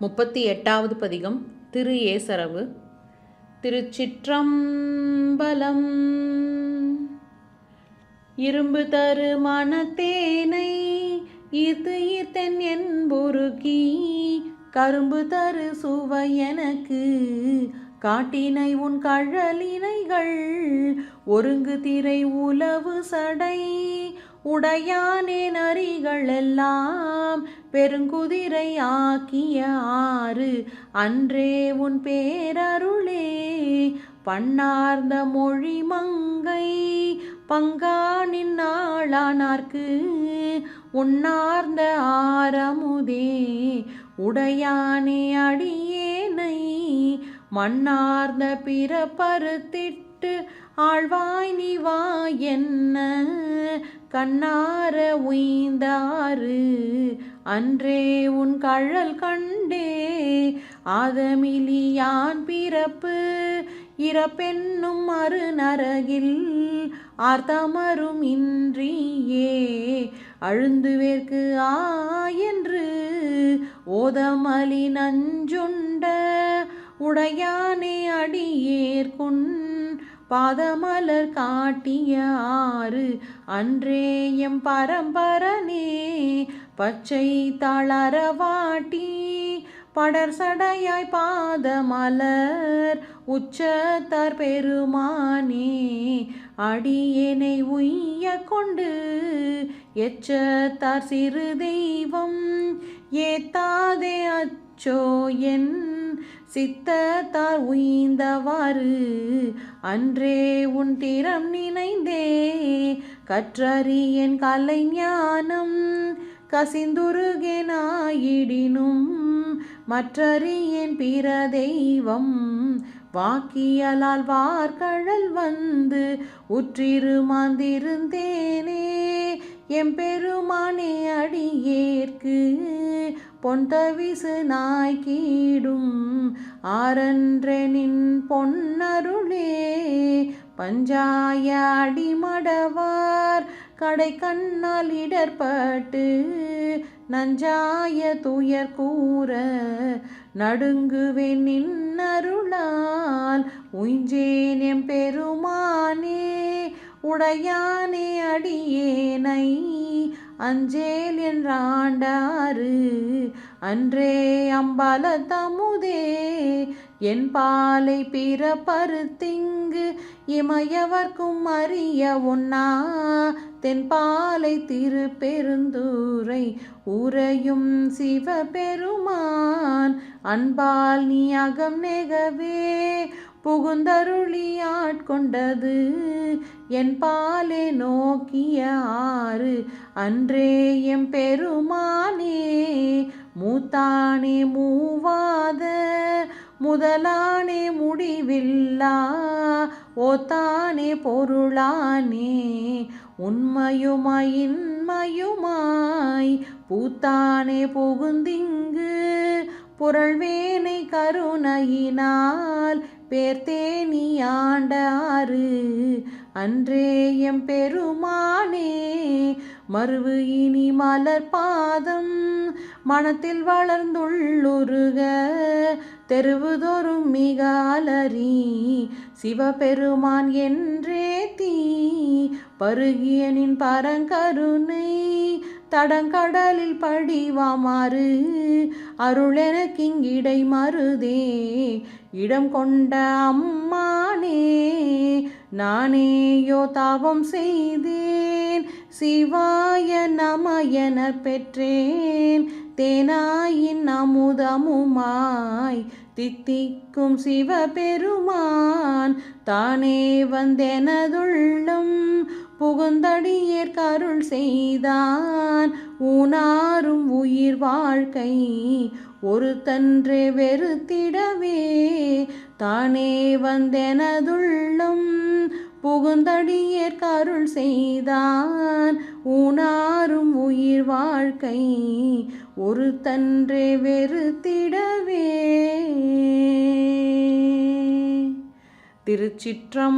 முப்பத்தி எட்டாவது பதிகம் திரு ஏசரவு. திருச்சிற்றம்பலம். இரும்பு தரு மனத்தேனை ஈர்த்து ஈர்த்தென் என்பொருக்கி கரும்பு தரு சுவை எனக்கு காட்டினை உன் கழலினைகள். ஒருங்கு திரை உலவு சடை. உடையானே நரிகளெல்லாம் பெருங்குதிரை ஆக்கிய ஆறு. அன்றே உன் பேரருளே பண்ணார்ந்த மொழி மங்கை பங்கானின் நாளானார்க்கு உண்ணார்ந்த ஆரமுதே. உடையானே அடியேனை மண்ணார்ந்த பிறப்பருத்திட்டு ஆழ்வாய் நீ வா என்ன கண்ணார உய்ந்தாறு. அன்றே உன் கழல் கண்டே ஆதமிலியான் பிறப்பு. இறப்பென்னும் மறுநரகில் ஆர்த்தமரும் இன்றியே. அழுந்துவேற்கு ஆ என்று ஓதமலி நஞ்சுண்ட உடையானே அடியேற்குன் பாதமலர் காட்டிய ஆறு அன்றேயம் பரம்பரனே பச்சை தளரவாட்டி படர் சடையாய் பாதமலர் உச்சத்தார் பெருமானே அடியனை உய்ய கொண்டு எச்சத்தார் சிறு தெய்வம் ஏத்தாதே அச்சோ என் சித்தத்தார் உயிந்தவாறு அன்றே உன் திறம் நினைந்தே. கற்றறியன் கலைஞானம் கசிந்துருகெனாயிடினும். மற்றறியேன் பிற தெய்வம் வாக்கியலால் வார்கழல் வந்து உற்றிருமாந்திருந்தேனே எம்பெருமானே அடியேற்கு பொன்தவிசு நாய் கீடும். ஆரன்றெனின் பொன்னருளே பஞ்சாய அடிமடவார். கடை கண்ணால் இடர்பட்டு நஞ்சாய துயர் கூற நடுங்குவேன் நின்னருளால் உய்ஞ்சேன் எம் பெருமானே உடையானே அடியேனை. அஞ்சேல் என்றாண்டாறு அன்றே அம்பல தமுதே என் பாலை பிற பருத்திங்கு இமையவர்க்கும் அறிய ஒன்னா தென்பாலை திருப்பெருந்தூரை உரையும் சிவபெருமான் அன்பால் நீ அகம் நெகவே. புகுந்தருளியாட்கொண்டது என் பாலே நோக்கிய ஆறு அன்றே எம் பெருமானே மூத்தானே மூவாத முதலானே முடிவில்லா ஓத்தானே பொருளானே உண்மையுமாய் இன்மையுமாய் பூத்தானே புகுந்திங்கு புரள்வேனை கருணையினால் பேர்த்தேனி ஆண்டாறு அன்றே எம் பெருமானே மறுவு இனி மலர் பாதம் மனத்தில் வளர்ந்துள்ளுருக தெருவுதோறும் மிக அலறி சிவபெருமான் என்றே தீ பருகியனின் பரங்கருணை தடங்கடலில் படிவாமாறு அருளென கிங்கிடை மருதே இடம் கொண்ட அம்மானே நானேயோ தாவம் செய்தேன். சிவாய நம என பெற்றேன். தேனாயின் அமுதமுமாய் தித்திக்கும் சிவபெருமான் தானே வந்தெனதுள்ளம். புகுந்தடியேற்கருள் செய்தான். ஊனாரும் உயிர் வாழ்க்கை ஒரு தன்றே வெறுத்திடவே. தானே வந்தெனதுள்ளம் புகுந்தடியேற்கருள் செய்தான். ஊனாரும் உயிர் வாழ்க்கை ஒரு தன்றே வெறுத்திடவே. திருச்சிற்றம்பலம்.